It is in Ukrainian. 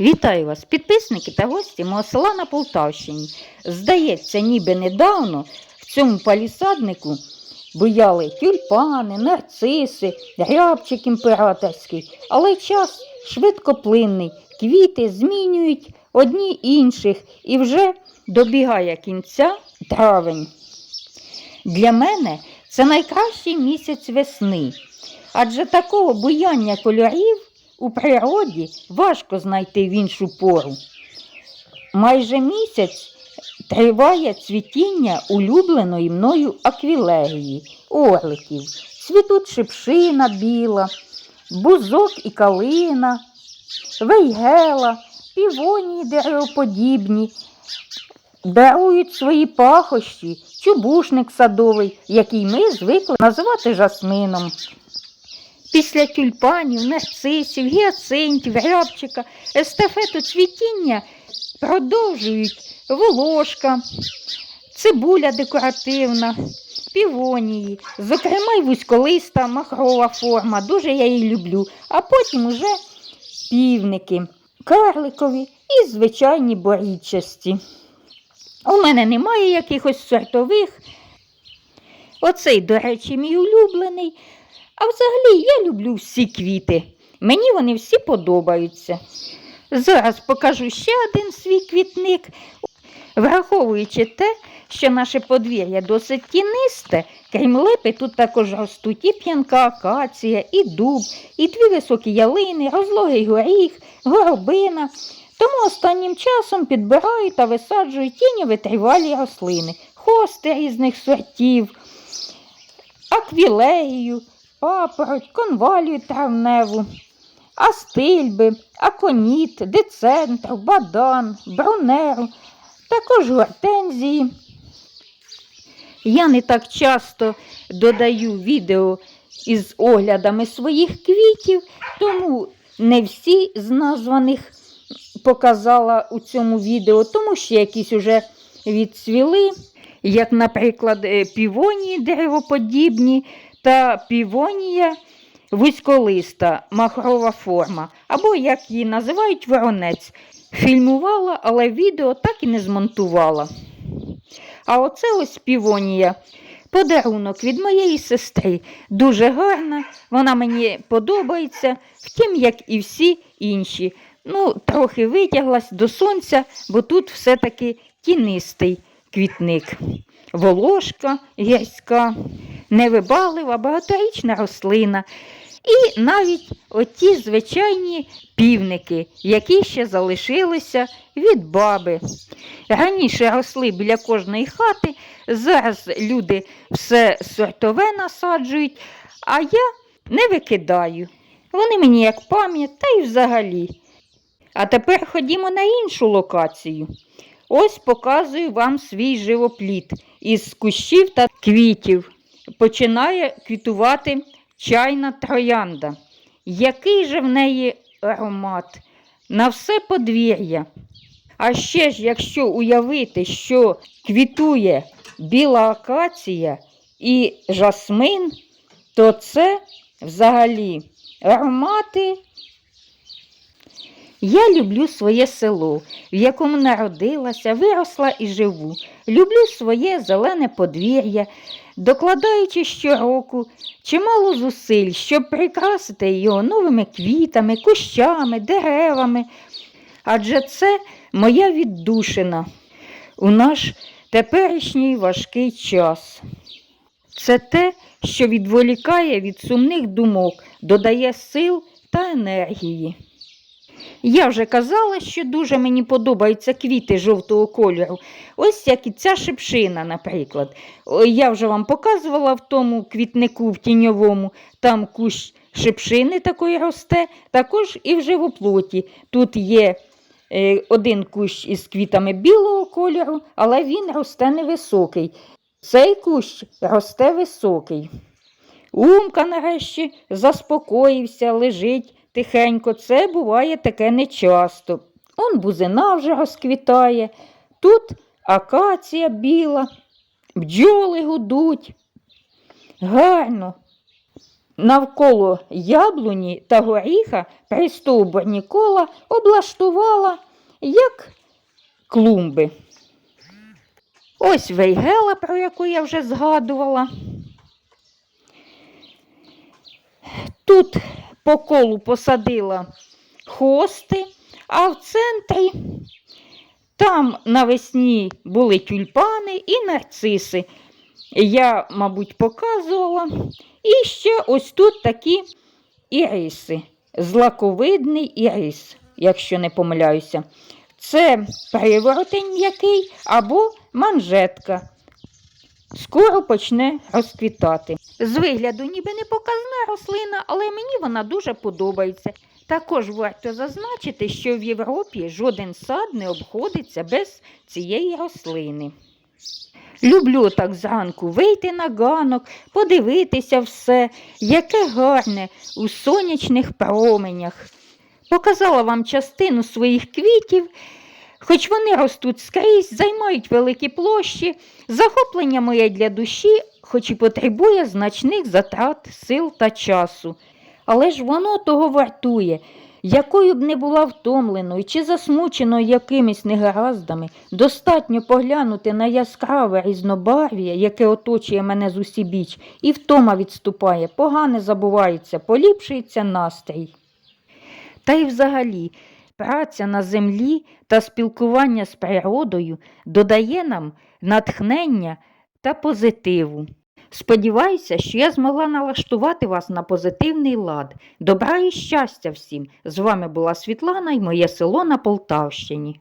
Вітаю вас, підписники та гості мого села на Полтавщині. Здається, ніби недавно в цьому палісаднику буяли тюльпани, нарциси, рябчик імператорський, але час швидкоплинний, квіти змінюють одні інших і вже добігає кінця травень. Для мене це найкращий місяць весни, адже такого буяння кольорів у природі важко знайти в іншу пору. Майже місяць триває цвітіння улюбленої мною аквілегії, орликів, цвітуть шипшина біла, бузок і калина, вейгела, півонії деревоподібні, дарують свої пахощі, чубушник садовий, який ми звикли називати жасмином. Після тюльпанів, нарцисів, гіацинтів, рябчика, естафету цвітіння продовжують волошка, цибуля декоративна, півонії, зокрема й вузьколиста махрова форма, дуже я її люблю, а потім уже півники, карликові і звичайні борічасті. У мене немає якихось сортових. Оцей, до речі, мій улюблений. А взагалі я люблю всі квіти. Мені вони всі подобаються. Зараз покажу ще один свій квітник. Враховуючи те, що наше подвір'я досить тінисте, крім липи, тут також ростуть і п'янка акація, і дуб, і дві високі ялини, розлогий горіх, горобина. Тому останнім часом підбираю та висаджую тіньовитривалі рослини, хости різних сортів, аквілегію, папороть, конвалію травневу, астильби, аконіт, децентр, бадан, брунеру, також гортензії. Я не так часто додаю відео із оглядами своїх квітів, тому не всі з названих показала у цьому відео, тому що якісь уже відцвіли, як, наприклад, е, півонії деревоподібні та півонія вузьколиста, махрова форма, або, як її називають, воронець. Фільмувала, але відео так і не змонтувала. А оце ось півонія. Подарунок від моєї сестри. Дуже гарна, вона мені подобається, втім, як і всі інші. Ну, трохи витяглась до сонця, бо тут все-таки тінистий квітник. Волошка гірська, невибаглива, багаторічна рослина. І навіть оті звичайні півники, які ще залишилися від баби. Раніше росли біля кожної хати, зараз люди все сортове насаджують, а я не викидаю. Вони мені як пам'ять, та й взагалі. А тепер ходімо на іншу локацію. Ось показую вам свій живопліт із кущів та квітів. Починає квітувати чайна троянда. Який же в неї аромат на все подвір'я. А ще ж, якщо уявити, що квітує біла акація і жасмин, то це взагалі аромати. Я люблю своє село, в якому народилася, виросла і живу. Люблю своє зелене подвір'я, докладаючи щороку чимало зусиль, щоб прикрасити його новими квітами, кущами, деревами. Адже це моя віддушина у наш теперішній важкий час. Це те, що відволікає від сумних думок, додає сил та енергії. Я вже казала, що дуже мені подобаються квіти жовтого кольору. Ось як і ця шипшина, наприклад. Я вже вам показувала в тому квітнику в тіньовому, там кущ шипшини такої росте, також і в живоплоті. Тут є е, один кущ із квітами білого кольору, але він росте невисокий. Цей кущ росте високий. Умка нарешті заспокоївся, лежить тихенько. Це буває таке нечасто. Он бузина вже розквітає, тут акація біла, бджоли гудуть. Гарно. навколо яблуні та горіха пристовбурні кола облаштувала як клумби. Ось вейгела, про яку я вже згадувала. Тут по колу посадила хости, а в центрі там навесні були тюльпани і нарциси. Я, мабуть, показувала. І ще ось тут такі іриси. Злаковидний ірис, якщо не помиляюся. Це приворотень м'який або манжетка. Скоро почне розквітати. З вигляду ніби не показна рослина, але мені вона дуже подобається. Також варто зазначити, що в Європі жоден сад не обходиться без цієї рослини. Люблю так зранку вийти на ганок, подивитися все, яке гарне у сонячних променях. Показала вам частину своїх квітів, хоч вони ростуть скрізь, займають великі площі. Захоплення моє для душі, хоч і потребує значних затрат сил та часу. Але ж воно того вартує. Якою б не була втомленою чи засмученою якимись негараздами, достатньо поглянути на яскраве різнобарв'я, яке оточує мене з усібіч, і втома відступає, погане забувається, поліпшується настрій. Та й взагалі, праця на землі та спілкування з природою додає нам натхнення та позитиву. Сподіваюся, що я змогла налаштувати вас на позитивний лад. Добра і щастя всім! З вами була Світлана і моє село на Полтавщині.